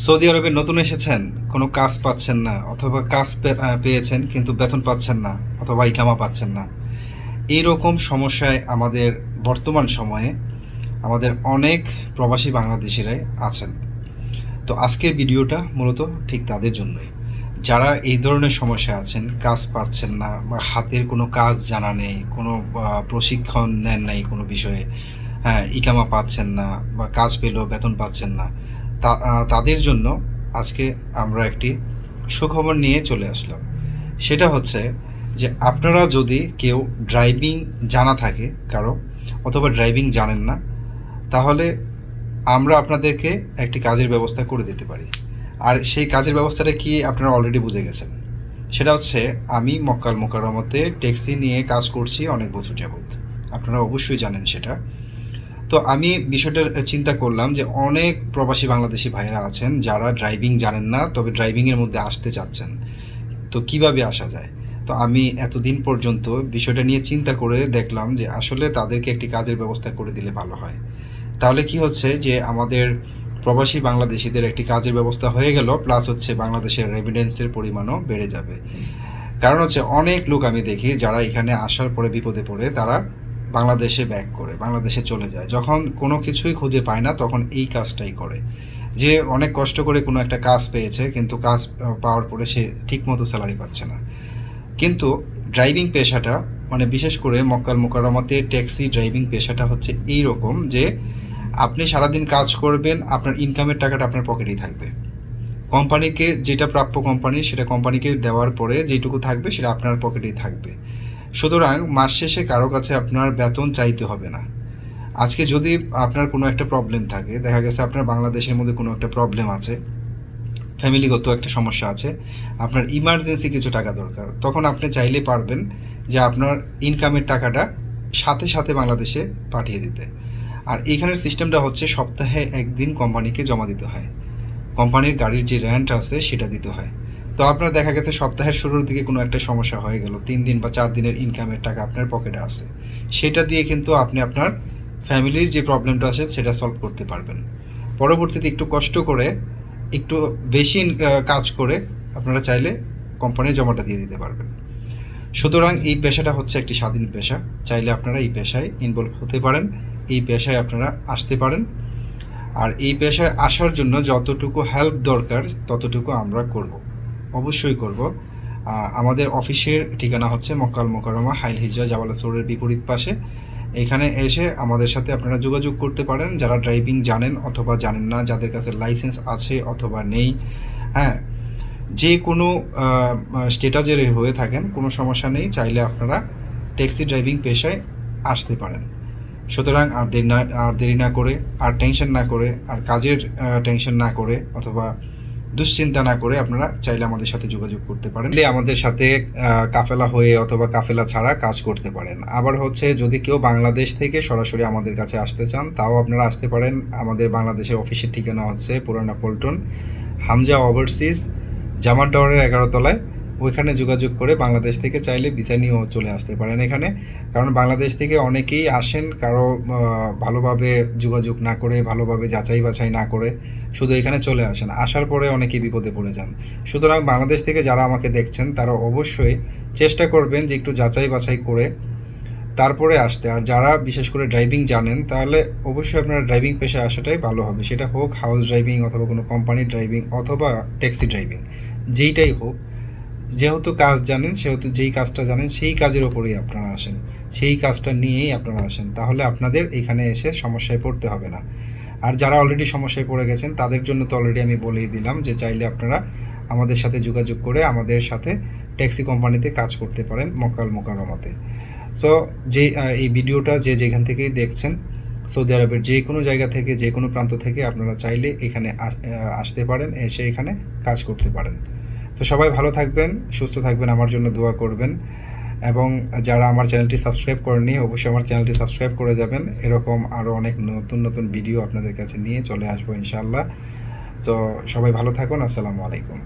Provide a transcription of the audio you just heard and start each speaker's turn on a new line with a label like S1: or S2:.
S1: Saudi আরবে নতুন এসেছেন, কোনো কাজ পাচ্ছেন না, অথবা কাজ পেয়েছেন কিন্তু বেতন পাচ্ছেন না, অথবা ইকামা পাচ্ছেন না। এইরকম সমস্যায় আমাদের বর্তমান সময়ে আমাদের অনেক প্রবাসী বাংলাদেশিরাই আছেন। তো আজকের ভিডিওটা মূলত ঠিক তাদের জন্যই। যারা এই ধরনের সমস্যা আছেন, কাজ পাচ্ছেন না, বা হাতের কোনো কাজ জানা নেই, কোনো প্রশিক্ষণ নেন নাই কোনো বিষয়ে হ্যাঁ ইকামা পাচ্ছেন না, বা কাজ পেলেও বেতন পাচ্ছেন না তাদের জন্য আজকে আমরা একটি সুখবর নিয়ে চলে আসলাম। সেটা হচ্ছে যে আপনারা যদি কেউ ড্রাইভিং জানা থাকে কারও অথবা ড্রাইভিং জানেন না, তাহলে আমরা আপনাদেরকে একটি কাজের ব্যবস্থা করে দিতে পারি। আর সেই কাজের ব্যবস্থাটা কি আপনারা অলরেডি বুঝে গেছেন? সেটা হচ্ছে আমি মক্কাল মোকারমতে ট্যাক্সি নিয়ে কাজ করছি অনেক বছর যাবত আপনারা অবশ্যই জানেন সেটা। তো আমি বিষয়টা চিন্তা করলাম যে অনেক প্রবাসী বাংলাদেশি ভাইয়েরা আছেন যারা ড্রাইভিং জানেন না, তবে ড্রাইভিংয়ের মধ্যে আসতে চাচ্ছেন। তো কীভাবে আসা যায়? তো আমি এতদিন পর্যন্ত বিষয়টা নিয়ে চিন্তা করে দেখলাম যে আসলে তাদেরকে একটি কাজের ব্যবস্থা করে দিলে ভালো হয়। তাহলে কি হচ্ছে যে আমাদের প্রবাসী বাংলাদেশিদের একটি কাজের ব্যবস্থা হয়ে গেল প্লাস হচ্ছে বাংলাদেশের রেভিডেন্সের পরিমাণও বেড়ে যাবে। কারণ হচ্ছে অনেক লোক আমি দেখি যারা এখানে আসার পরে বিপদে পড়ে, তারা বাংলাদেশে ব্যাক করে, বাংলাদেশে চলে যায়। যখন কোনো কিছুই খুঁজে পায় না, তখন এই কাজটাই করে। যে অনেক কষ্ট করে কোনো একটা কাজ পেয়েছে, কিন্তু কাজ পাওয়ার পরে সে ঠিকমতো স্যালারি পাচ্ছে না। কিন্তু ড্রাইভিং পেশাটা মানে বিশেষ করে মক্কাল মোকাররমাতে ট্যাক্সি ড্রাইভিং পেশাটা হচ্ছে এই রকম যে, আপনি সারাদিন কাজ করবেন, আপনার ইনকামের টাকাটা আপনার পকেটেই থাকবে। কোম্পানিকে যেটা প্রাপ্য কোম্পানি সেটা কোম্পানিকে দেওয়ার পরে যেটুকু থাকবে, সেটা আপনার পকেটেই থাকবে। সুতরাং মাস শেষে কারও কাছে আপনার বেতন চাইতে হবে না। আজকে যদি আপনার কোনো একটা প্রবলেম থাকে, দেখা গেছে আপনার বাংলাদেশের মধ্যে কোনো একটা প্রবলেম আছে ফ্যামিলিগত একটা সমস্যা আছে, আপনার ইমার্জেন্সি কিছু টাকা দরকার, তখন আপনি চাইলে পারবেন যে আপনার ইনকামের টাকাটা সাথে সাথে বাংলাদেশে পাঠিয়ে দিতে। আর এইখানের সিস্টেমটা হচ্ছে সপ্তাহে একদিন কোম্পানিকে জমা দিতে হয়। কোম্পানির গাড়ির যে রেন্ট আছে, সেটা দিতে হয়। তো আপনার দেখা গেছে সপ্তাহের শুরুর দিকে কোনো একটা সমস্যা হয়ে গেল। তিন দিন বা চার দিনের ইনকামের টাকা আপনার পকেটে আছে। সেটা দিয়ে কিন্তু আপনি আপনার ফ্যামিলির যে প্রবলেমটা আছে, সেটা সলভ করতে পারবেন। পরবর্তীতে একটু কষ্ট করে, একটু বেশি কাজ করে আপনারা চাইলে কোম্পানির জমাটা দিয়ে দিতে পারবেন। সুতরাং এই পেশাটা হচ্ছে একটি স্বাধীন পেশা। চাইলে আপনারা এই পেশায় ইনভলভ হতে পারেন, এই পেশায় আপনারা আসতে পারেন। আর এই পেশায় আসার জন্য যতটুকু হেল্প দরকার, ততটুকু আমরা করব। অবশ্যই করব। আমাদের অফিসের ঠিকানা হচ্ছে মক্কাল মোকারমা হাইল হিজরা জাওয়ালা সোরের বিপরীত পাশে। এখানে এসে আমাদের সাথে আপনারা যোগাযোগ করতে পারেন। যারা ড্রাইভিং জানেন অথবা জানেন না, যাদের কাছে লাইসেন্স আছে অথবা নেই হ্যাঁ যে কোনো স্টেটাজের হয়ে থাকেন, কোনো সমস্যা নেই, চাইলে আপনারা ট্যাক্সি ড্রাইভিং পেশায় আসতে পারেন। সুতরাং আর দেরি না, আর দেরি না করে, আর টেনশন না করে, আর কাজের টেনশন না করে, অথবা দুশ্চিন্তা না করে আপনারা চাইলে আমাদের সাথে যোগাযোগ করতে পারেন। আমাদের সাথে কাফেলা হয়ে অথবা কাফেলা ছাড়া কাজ করতে পারেন। আবার হচ্ছে যদি কেউ বাংলাদেশ থেকে সরাসরি আমাদের কাছে আসতে চান, তাও আপনারা আসতে পারেন। আমাদের বাংলাদেশের অফিসের ঠিকানা হচ্ছে পুরানা পল্টন, হামজা ওভারসিজ জামার টাওয়ারের এগারো তলায় ওইখানে যোগাযোগ করে বাংলাদেশ থেকে চাইলে ভিসা নিয়েও চলে আসতে পারেন এখানে। কারণ বাংলাদেশ থেকে অনেকেই আসেন কারও ভালোভাবে যোগাযোগ না করে, ভালোভাবে যাচাই বাছাই না করে, শুধু এখানে চলে আসেন। আসার পরে অনেকেই বিপদে পড়ে যান। সুতরাং বাংলাদেশ থেকে যারা আমাকে দেখছেন, তারা অবশ্যই চেষ্টা করবেন যে একটু যাচাই বাছাই করে তারপরে আসতে। আর যারা বিশেষ করে ড্রাইভিং জানেন, তাহলে অবশ্যই আপনারা ড্রাইভিং পেশায় আসাটাই ভালো হবে। সেটা হোক হাউস ড্রাইভিং অথবা কোনো কোম্পানির ড্রাইভিং অথবা ট্যাক্সি ড্রাইভিং, যেইটাই হোক। যেহেতু কাজ জানেন, সেহেতু যেই কাজটা জানেন, সেই কাজের ওপরেই আপনারা আসেন। সেই কাজটা নিয়েই আপনারা আসেন। তাহলে আপনাদের এখানে এসে সমস্যায় পড়তে হবে না। আর যারা অলরেডি সমস্যায় পড়ে গেছেন, তাদের জন্য তো অলরেডি আমি বলেই দিলাম যে চাইলে আপনারা আমাদের সাথে যোগাযোগ করে আমাদের সাথে ট্যাক্সি কোম্পানিতে কাজ করতে পারেন মকাল মোকারমাতে সো যে এই ভিডিওটা যে যেখান থেকেই দেখছেন, সৌদি আরবের যে কোনো জায়গা থেকে, যে কোনো প্রান্ত থেকে আপনারা চাইলে এখানে আসতে পারেন, এসে এখানে কাজ করতে পারেন। তো সবাই ভালো থাকবেন, সুস্থ থাকবেন, আমার জন্য দোয়া করবেন। এবং যারা আমার চ্যানেলটি সাবস্ক্রাইব করেনি অবশ্যই আমার চ্যানেলটি সাবস্ক্রাইব করে যাবেন। এরকম আরও অনেক নতুন নতুন ভিডিও আপনাদের কাছে নিয়ে চলে আসব ইনশাল্লাহ তো সবাই ভালো থাকুন, আসসালামু আলাইকুম।